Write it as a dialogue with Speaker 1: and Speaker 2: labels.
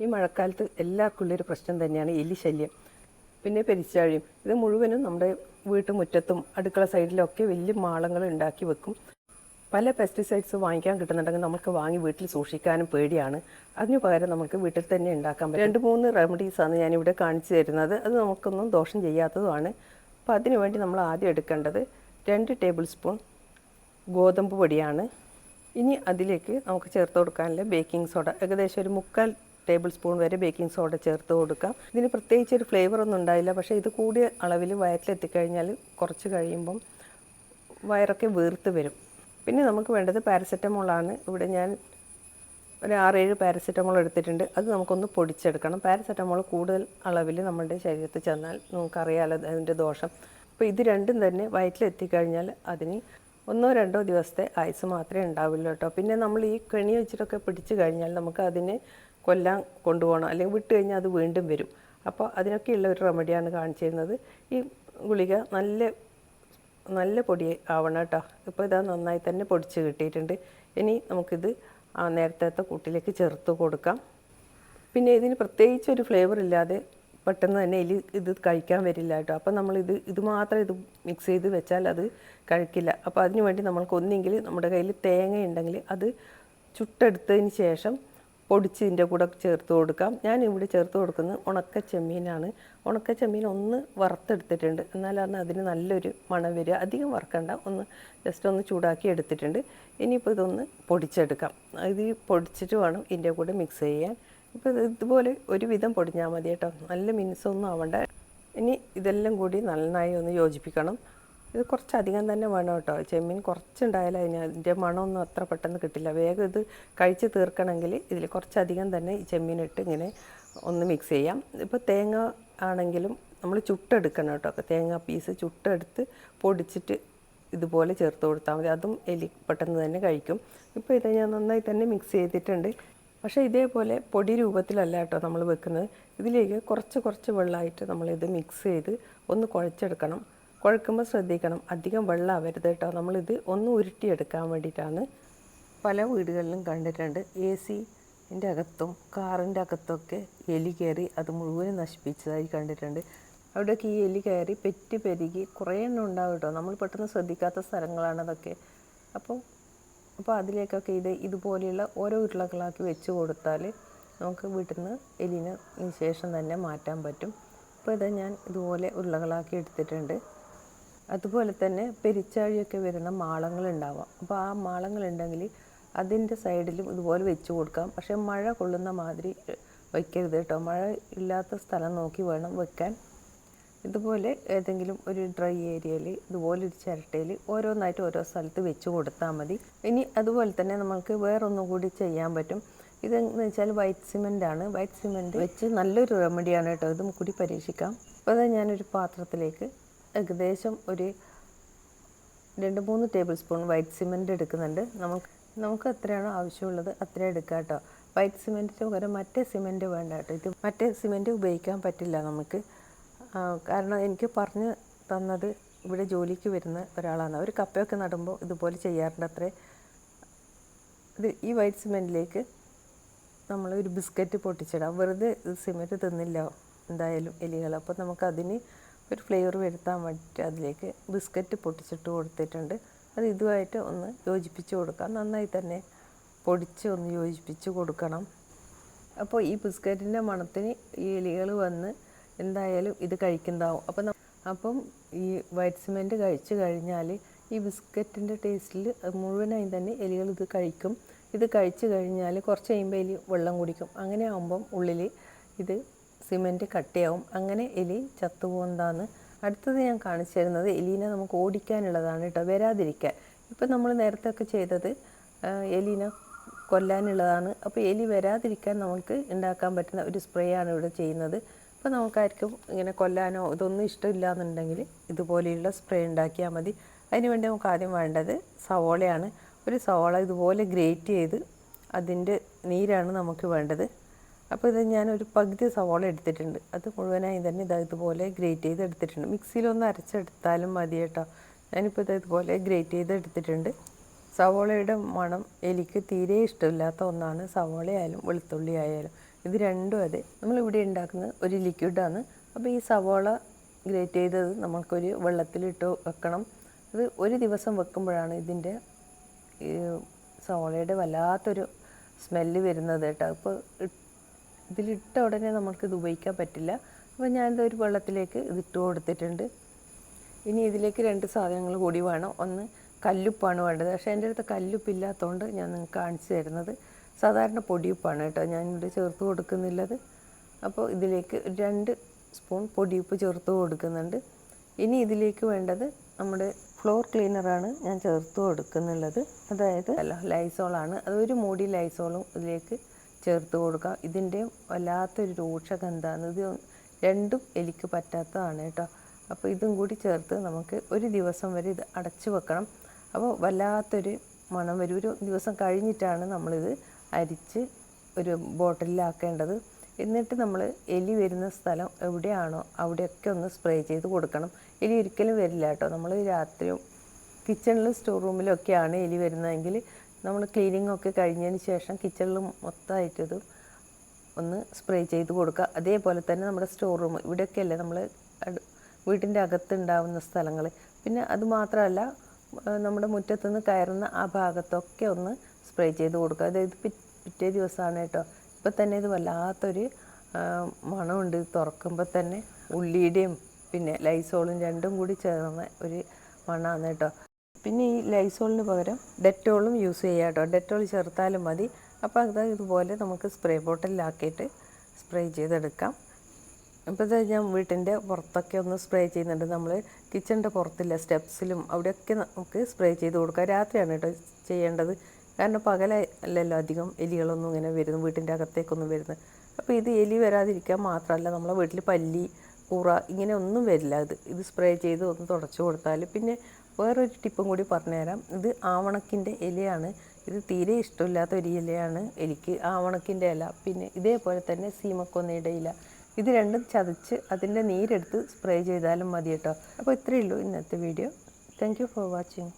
Speaker 1: ഈ മഴക്കാലത്ത് എല്ലാവർക്കും ഉള്ളൊരു പ്രശ്നം തന്നെയാണ് എലി ശല്യം. പിന്നെ പെരിച്ചാഴിയും ഇത് മുഴുവനും നമ്മുടെ വീട്ടുമുറ്റത്തും അടുക്കള സൈഡിലൊക്കെ വലിയ മാളങ്ങൾ ഉണ്ടാക്കി വെക്കും. പല പെസ്റ്റിസൈഡ്സ് വാങ്ങിക്കാൻ കിട്ടുന്നുണ്ടെങ്കിൽ നമുക്ക് വാങ്ങി വീട്ടിൽ സൂക്ഷിക്കാനും പേടിയാണ്. അതിന് പകരം നമുക്ക് വീട്ടിൽ തന്നെ ഉണ്ടാക്കാൻ പറ്റും. രണ്ട് മൂന്ന് റെമഡീസാണ് ഞാനിവിടെ കാണിച്ചു തരുന്നത്. അത് നമുക്കൊന്നും ദോഷം ചെയ്യാത്തതുമാണ്. അപ്പോൾ അതിനുവേണ്ടി നമ്മൾ ആദ്യം എടുക്കേണ്ടത് രണ്ട് ടേബിൾ സ്പൂൺ ഗോതമ്പ് പൊടിയാണ്. ഇനി അതിലേക്ക് നമുക്ക് ചേർത്ത് കൊടുക്കാനുള്ള ബേക്കിംഗ് സോഡ ഏകദേശം ഒരു മുക്കാൽ ടേബിൾ സ്പൂൺ വരെ ബേക്കിംഗ് സോഡ ചേർത്ത് കൊടുക്കാം. ഇതിന് പ്രത്യേകിച്ച് ഒരു ഫ്ലേവർ ഒന്നും ഉണ്ടായില്ല പക്ഷേ ഇത് കൂടിയ അളവിൽ വയറ്റിലെത്തിക്കഴിഞ്ഞാൽ കുറച്ച് കഴിയുമ്പം വയറൊക്കെ വീർത്ത് വരും. പിന്നെ നമുക്ക് വേണ്ടത് പാരസെറ്റമോളാണ് ഇവിടെ ഞാൻ ഒരു ആറേഴ് പാരസെറ്റമോൾ എടുത്തിട്ടുണ്ട്. അത് നമുക്കൊന്ന് പൊടിച്ചെടുക്കണം. പാരസെറ്റമോൾ കൂടുതൽ അളവിൽ നമ്മുടെ ശരീരത്തിൽ ചെന്നാൽ നമുക്കറിയാലോ അതിന്റെ ദോഷം. അപ്പോൾ ഇത് രണ്ടും തന്നെ വയറ്റിലെത്തിക്കഴിഞ്ഞാൽ അതിന് ഒന്നോ രണ്ടോ ദിവസത്തെ ആയുസ് മാത്രമേ ഉണ്ടാവുള്ളൂ കേട്ടോ. പിന്നെ നമ്മൾ ഈ കെണി വെച്ചിട്ടൊക്കെ പിടിച്ചു കഴിഞ്ഞാൽ നമുക്ക് അതിനെ കൊല്ലാൻ കൊണ്ടുപോകണം അല്ലെങ്കിൽ വിട്ട് കഴിഞ്ഞാൽ അത് വീണ്ടും വരും. അപ്പോൾ അതിനൊക്കെയുള്ള ഒരു റെമഡിയാണ് കാണിച്ചിരുന്നത്. ഈ ഗുളിക നല്ല നല്ല പൊടി ആവണം കേട്ടോ. ഇപ്പോൾ ഇതാ നന്നായി തന്നെ പൊടിച്ച് കിട്ടിയിട്ടുണ്ട്. ഇനി നമുക്കിത് ആ നേരത്തെ കൂട്ടിലേക്ക് ചേർത്ത് കൊടുക്കാം. പിന്നെ ഇതിന് പ്രത്യേകിച്ച് ഒരു ഫ്ലേവർ ഇല്ലാതെ പെട്ടെന്ന് തന്നെ ഇതിൽ ഇത് കഴിക്കാൻ വരില്ല കേട്ടോ. അപ്പോൾ നമ്മളിത് ഇത് മാത്രം ഇത് മിക്സ് ചെയ്ത് വെച്ചാൽ അത് കഴിക്കില്ല. അപ്പോൾ അതിന് വേണ്ടി നമ്മൾക്ക് ഒന്നെങ്കിൽ നമ്മുടെ കയ്യിൽ തേങ്ങ ഉണ്ടെങ്കിൽ അത് ചുട്ടെടുത്തതിന് ശേഷം പൊടിച്ച് ഇതിന്റെ കൂടെ ചേർത്ത് കൊടുക്കാം. ഞാൻ ഇവിടെ ചേർത്ത് കൊടുക്കുന്നത് ഉണക്ക ചെമ്മീനാണ്. ഉണക്ക ചെമ്മീൻ ഒന്ന് വറുത്തെടുത്തിട്ടുണ്ട്. എന്നാലാണ് അതിന് നല്ലൊരു മണം വരിക. അധികം വറുക്കണ്ട. ഒന്ന് ജസ്റ്റ് ഒന്ന് ചൂടാക്കി എടുത്തിട്ടുണ്ട്. ഇനിയിപ്പോൾ ഇതൊന്ന് പൊടിച്ചെടുക്കാം. ഇത് പൊടിച്ചിട്ട് വേണം ഇതിന്റെ കൂടെ മിക്സ് ചെയ്യാൻ. ഇപ്പോൾ ഇതുപോലെ ഒരു വിധം പൊടിഞ്ഞാൽ മതി കേട്ടോ. നല്ല മിനുസൊന്നും ആവണ്ട. ഇനി ഇതെല്ലാം കൂടി നന്നായി ഒന്ന് യോജിപ്പിക്കണം. ഇത് കുറച്ചധികം തന്നെ വേണം കേട്ടോ. ചെമ്മീൻ കുറച്ചുണ്ടായാലും അതിന് അതിന്റെ മണമൊന്നും അത്ര പെട്ടെന്ന് കിട്ടില്ല. വേഗം ഇത് കഴിച്ച് തീർക്കണമെങ്കിൽ ഇതിൽ കുറച്ചധികം തന്നെ ഈ ചെമ്മീൻ ഇട്ട് ഇങ്ങനെ ഒന്ന് മിക്സ് ചെയ്യാം. ഇപ്പോൾ തേങ്ങ ആണെങ്കിലും നമ്മൾ ചുട്ടെടുക്കണം കേട്ടോ. തേങ്ങ പീസ് ചുട്ടെടുത്ത് പൊടിച്ചിട്ട് ഇതുപോലെ ചേർത്ത് കൊടുത്താൽ മതി. അതും എലി പെട്ടെന്ന് തന്നെ കഴിക്കും. ഇപ്പോൾ ഇത് ഞാൻ നന്നായി തന്നെ മിക്സ് ചെയ്തിട്ടുണ്ട്. പക്ഷേ ഇതേപോലെ പൊടി രൂപത്തിലല്ല കേട്ടോ നമ്മൾ വെക്കുന്നത്. ഇതിലേക്ക് കുറച്ച് കുറച്ച് വെള്ളമായിട്ട് നമ്മളിത് മിക്സ് ചെയ്ത് ഒന്ന് കുഴച്ചെടുക്കണം. കുഴക്കുമ്പോൾ ശ്രദ്ധിക്കണം. അധികം വെള്ളമാവരുത് കേട്ടോ. നമ്മളിത് ഒന്ന് ഉരുട്ടിയെടുക്കാൻ വേണ്ടിയിട്ടാണ് പല വീടുകളിലും കണ്ടിട്ടുണ്ട്. എ സിന്റെ അകത്തും കാറിന്റെ അകത്തൊക്കെ എലി കയറി അത് മുഴുവൻ നശിപ്പിച്ചതായി കണ്ടിട്ടുണ്ട്. അവിടെയൊക്കെ ഈ എലി കയറി പെറ്റി പെരുകി കുറേ എണ്ണം ഉണ്ടാവും കേട്ടോ. നമ്മൾ പെട്ടെന്ന് ശ്രദ്ധിക്കാത്ത സ്ഥലങ്ങളാണ് അതൊക്കെ. അപ്പോൾ അപ്പോൾ അതിലേക്കൊക്കെ ഇത് ഇതുപോലെയുള്ള ഓരോ ഉരുളകളാക്കി വെച്ച് കൊടുത്താൽ നമുക്ക് വീട്ടിൽ നിന്ന് എലിനെ ശേഷം തന്നെ മാറ്റാൻ പറ്റും. അപ്പോൾ ഇത് ഞാൻ ഇതുപോലെ ഉരുളകളാക്കി എടുത്തിട്ടുണ്ട്. അതുപോലെ തന്നെ പെരിച്ചാഴിയൊക്കെ വരുന്ന മാളങ്ങളുണ്ടാവാം. അപ്പോൾ ആ മാളങ്ങളുണ്ടെങ്കിൽ അതിന്റെ സൈഡിലും ഇതുപോലെ വെച്ച് കൊടുക്കാം. പക്ഷേ മഴ കൊള്ളുന്ന മാതിരി വയ്ക്കരുത് കേട്ടോ. മഴ ഇല്ലാത്ത സ്ഥലം നോക്കി വേണം വെക്കാൻ ഇതുപോലെ ഏതെങ്കിലും ഒരു ഡ്രൈ ഏരിയയിൽ ഇതുപോലെ ഒരു ചിരട്ടയിൽ ഓരോന്നായിട്ട് ഓരോ സ്ഥലത്ത് വെച്ച് കൊടുത്താൽ മതി. ഇനി അതുപോലെ തന്നെ നമുക്ക് വേറൊന്നും കൂടി ചെയ്യാൻ പറ്റും. ഇതെന്ന് വെച്ചാൽ വൈറ്റ് സിമെന്റ് ആണ്. വൈറ്റ് സിമെന്റ് വെച്ച് നല്ലൊരു റെമഡിയാണ് കേട്ടോ. ഇതും കൂടി പരീക്ഷിക്കാം. അപ്പോൾ അത് ഞാനൊരു പാത്രത്തിലേക്ക് ഏകദേശം ഒരു രണ്ട് മൂന്ന് ടേബിൾ സ്പൂൺ വൈറ്റ് സിമെന്റ് എടുക്കുന്നുണ്ട്. നമുക്ക് നമുക്ക് എത്രയാണോ ആവശ്യമുള്ളത്. അത്രയും എടുക്കാം കേട്ടോ. വൈറ്റ് സിമെന്റിന് പകരം മറ്റേ സിമെന്റ് വേണ്ട കേട്ടോ. ഇത് മറ്റേ സിമെന്റ് ഉപയോഗിക്കാൻ പറ്റില്ല നമുക്ക്. കാരണം എനിക്ക് പറഞ്ഞു തന്നത് ഇവിടെ ജോലിക്ക് വരുന്ന ഒരാളാണ്. അവർ കപ്പയൊക്കെ നടുമ്പോൾ ഇതുപോലെ ചെയ്യാറുണ്ട് അത്രേ. ഇത് ഈ വൈറ്റ് സിമെന്റിലേക്ക് നമ്മൾ ഒരു ബിസ്ക്കറ്റ് പൊട്ടിച്ചിടാം. വെറുതെ സിമെന്റ് തിന്നില്ല എന്തായാലും എലികൾ അപ്പോൾ നമുക്കതിന് ഒരു ഫ്ലേവർ വരുത്താൻ വേണ്ടിയിട്ട് അതിലേക്ക് ബിസ്ക്കറ്റ് പൊട്ടിച്ചിട്ട് കൊടുത്തിട്ടുണ്ട്. അത് ഇതുമായിട്ട് ഒന്ന് യോജിപ്പിച്ച് കൊടുക്കാം. നന്നായി തന്നെ പൊടിച്ച് ഒന്ന് യോജിപ്പിച്ച് കൊടുക്കണം. അപ്പോൾ ഈ ബിസ്ക്കറ്റിന്റെ മണത്തിന് ഈ എലികൾ വന്ന് എന്തായാലും ഇത് കഴിക്കുന്നതാവും. അപ്പം അപ്പം ഈ വൈറ്റ് സിമെന്റ് കഴിച്ചു കഴിഞ്ഞാൽ ഈ ബിസ്ക്കറ്റിന്റെ ടേസ്റ്റിൽ മുഴുവനായി തന്നെ എലികൾ ഇത് കഴിക്കും. ഇത് കഴിച്ചു കഴിഞ്ഞാൽ കുറച്ച് കഴിയുമ്പോൾ എലി വെള്ളം കുടിക്കും. അങ്ങനെ ആകുമ്പം ഉള്ളിൽ ഇത് സിമെന്റ് കട്ടിയാവും. അങ്ങനെ എലി ചത്തുപോകുന്നതാണ്. അടുത്തത് ഞാൻ കാണിച്ചു തരുന്നത് എലീനെ നമുക്ക് ഓടിക്കാനുള്ളതാണ് കേട്ടോ വരാതിരിക്കാൻ. ഇപ്പം നമ്മൾ നേരത്തെ ഒക്കെ ചെയ്തത് എലീനെ കൊല്ലാനുള്ളതാണ്. അപ്പോൾ എലി വരാതിരിക്കാൻ നമുക്ക് ഉണ്ടാക്കാൻ പറ്റുന്ന ഒരു സ്പ്രേ ആണ് ഇവിടെ ചെയ്യുന്നത്. അപ്പോൾ നമുക്കായിരിക്കും ഇങ്ങനെ കൊല്ലാനോ ഇതൊന്നും ഇഷ്ടമില്ല എന്നുണ്ടെങ്കിൽ ഇതുപോലെയുള്ള സ്പ്രേ ഉണ്ടാക്കിയാൽ മതി. അതിനുവേണ്ടി നമുക്ക് ആദ്യം വേണ്ടത് സവോളയാണ്. ഒരു സവോള ഇതുപോലെ ഗ്രേറ്റ് ചെയ്ത് അതിന്റെ നീരാണ് നമുക്ക് വേണ്ടത്. അപ്പോൾ ഇത് ഒരു പകുതി സവോള എടുത്തിട്ടുണ്ട്. അത് മുഴുവനായി തന്നെ ഇതാ ഇതുപോലെ ഗ്രേറ്റ് ചെയ്ത് എടുത്തിട്ടുണ്ട്. മിക്സിയിലൊന്ന് അരച്ചെടുത്താലും മതി കേട്ടോ. ഞാനിപ്പോൾ ഇത് ഇതുപോലെ ഗ്രേറ്റ് ചെയ്ത് എടുത്തിട്ടുണ്ട്. സവോളയുടെ മണം എനിക്ക് തീരെ ഇഷ്ടമില്ലാത്ത ഒന്നാണ് സവോളയായാലും വെളുത്തുള്ളി ആയാലും ഇത് രണ്ടും അതെ. നമ്മളിവിടെ ഉണ്ടാക്കുന്നത് ഒരു ലിക്വിഡാണ്. അപ്പോൾ ഈ സവോള ഗ്രേറ്റ് ചെയ്തത് നമുക്കൊരു വെള്ളത്തിലിട്ട് വെക്കണം. അത് ഒരു ദിവസം വെക്കുമ്പോഴാണ് ഇതിന്റെ സവോളയുടെ വല്ലാത്തൊരു സ്മെല്ല് വരുന്നത് കേട്ടോ. അപ്പോൾ ഇതിലിട്ട ഉടനെ നമുക്കിത് ഉപയോഗിക്കാൻ പറ്റില്ല. അപ്പോൾ ഞാനിത് ഒരു വെള്ളത്തിലേക്ക് ഇതിട്ട് കൊടുത്തിട്ടുണ്ട്. ഇനി ഇതിലേക്ക് രണ്ട് സാധനങ്ങൾ കൂടി വേണം. ഒന്ന് കല്ലുപ്പാണ് വേണ്ടത്. പക്ഷേ എന്റെ അടുത്ത് കല്ലുപ്പില്ലാത്തതുകൊണ്ട് ഞാൻ നിങ്ങൾക്ക് കാണിച്ചു തരുന്നത് സാധാരണ പൊടിയുപ്പാണ് കേട്ടോ. ഞാനിവിടെ ചേർത്ത് കൊടുക്കുന്നില്ലത്. അപ്പോൾ ഇതിലേക്ക് രണ്ട് സ്പൂൺ പൊടിയുപ്പ് ചേർത്ത് കൊടുക്കുന്നുണ്ട്. ഇനി ഇതിലേക്ക് വേണ്ടത് നമ്മുടെ ഫ്ലോർ ക്ലീനറാണ് ഞാൻ ചേർത്ത് കൊടുക്കുന്നുള്ളത്. അതായത് അല്ല ലൈസോളാണ് അതൊരു മൂടി ലൈസോളും ഇതിലേക്ക് ചേർത്ത് കൊടുക്കുക. ഇതിന്റെ വല്ലാത്തൊരു രൂക്ഷഗന്ധമാണ് ഇത് രണ്ടും എലിക്ക് പറ്റാത്തതാണ് കേട്ടോ. അപ്പോൾ ഇതും കൂടി ചേർത്ത് നമുക്ക് ഒരു ദിവസം വരെ ഇത് അടച്ചു വെക്കണം. അപ്പോൾ വല്ലാത്തൊരു മണം വരും. ഒരു ദിവസം കഴിഞ്ഞിട്ടാണ് നമ്മളിത് അരിച്ച് ഒരു ബോട്ടിലാക്കേണ്ടത്. എന്നിട്ട് നമ്മൾ എലി വരുന്ന സ്ഥലം എവിടെയാണോ അവിടെയൊക്കെ ഒന്ന് സ്പ്രേ ചെയ്ത് കൊടുക്കണം. എലി ഒരിക്കലും വരില്ല കേട്ടോ. നമ്മൾ രാത്രിയും കിച്ചണിലും സ്റ്റോർ റൂമിലും ഒക്കെയാണ് എലി വരുന്നതെങ്കിൽ നമ്മൾ ക്ലീനിങ് ഒക്കെ കഴിഞ്ഞതിന് ശേഷം കിച്ചണിൽ മൊത്തമായിട്ടത് ഒന്ന് സ്പ്രേ ചെയ്ത് കൊടുക്കുക. അതേപോലെ തന്നെ നമ്മുടെ സ്റ്റോർ റൂം ഇവിടെയൊക്കെയല്ലേ നമ്മൾ വീട്ടിന്റെ അകത്തുണ്ടാവുന്ന സ്ഥലങ്ങൾ പിന്നെ അതുമാത്രമല്ല നമ്മുടെ മുറ്റത്തുനിന്ന് കയറുന്ന ആ ഭാഗത്തൊക്കെ ഒന്ന് സ്പ്രേ ചെയ്ത് കൊടുക്കുക. അതായത് പിറ്റേ ദിവസമാണ് കേട്ടോ. ഇപ്പം തന്നെ ഇത് വല്ലാത്തൊരു മണമുണ്ട്. തുറക്കുമ്പോൾ തന്നെ ഉള്ളിയുടെയും പിന്നെ ലൈസോളും രണ്ടും കൂടി ചേർന്ന ഒരു മണമാണ് കേട്ടോ. പിന്നെ ഈ ലൈസോളിന് പകരം ഡെറ്റോളും യൂസ് ചെയ്യാം കേട്ടോ. ഡെറ്റോൾ ചേർത്താലും മതി. അപ്പോൾ അത് ഇതുപോലെ നമുക്ക് സ്പ്രേ ബോട്ടിലാക്കിയിട്ട് സ്പ്രേ ചെയ്തെടുക്കാം. അപ്പോൾ ഇത് ഞാൻ വീട്ടിന്റെ പുറത്തൊക്കെ ഒന്ന് സ്പ്രേ ചെയ്യുന്നുണ്ട്. നമ്മൾ കിച്ചണിന്റെ പുറത്തില്ല സ്റ്റെപ്സിലും അവിടെയൊക്കെ നമുക്ക് സ്പ്രേ ചെയ്ത് കൊടുക്കാം. രാത്രിയാണ് കേട്ടോ ചെയ്യേണ്ടത്. കാരണം പകലല്ലല്ലോ അധികം എലികളൊന്നും ഇങ്ങനെ വരുന്നു വീട്ടിന്റെ അകത്തേക്കൊന്നും വരുന്നത് അപ്പോൾ ഇത് എലി വരാതിരിക്കാൻ മാത്രമല്ല നമ്മളെ വീട്ടിൽ പല്ലി കൂറ ഇങ്ങനെ ഒന്നും വരില്ല. ഇത് ഇത് സ്പ്രേ ചെയ്ത് ഒന്ന് തുടച്ചു കൊടുത്താൽ പിന്നെ വേറൊരു ടിപ്പും കൂടി പറഞ്ഞുതരാം. ഇത് ആവണക്കിന്റെ ഇലയാണ്. ഇത് തീരെ ഇഷ്ടമില്ലാത്ത ഒരു ഇലയാണ്. എനിക്ക് ആവണക്കിന്റെ ഇല പിന്നെ ഇതേപോലെ തന്നെ സീമക്കൊന്നയുടെ ഇല. ഇത് രണ്ടും ചതച്ച് അതിന്റെ നീരെടുത്ത് സ്പ്രേ ചെയ്താലും മതി കേട്ടോ. അപ്പോൾ ഇത്രയേ ഉള്ളൂ ഇന്നത്തെ വീഡിയോ. Thank for watching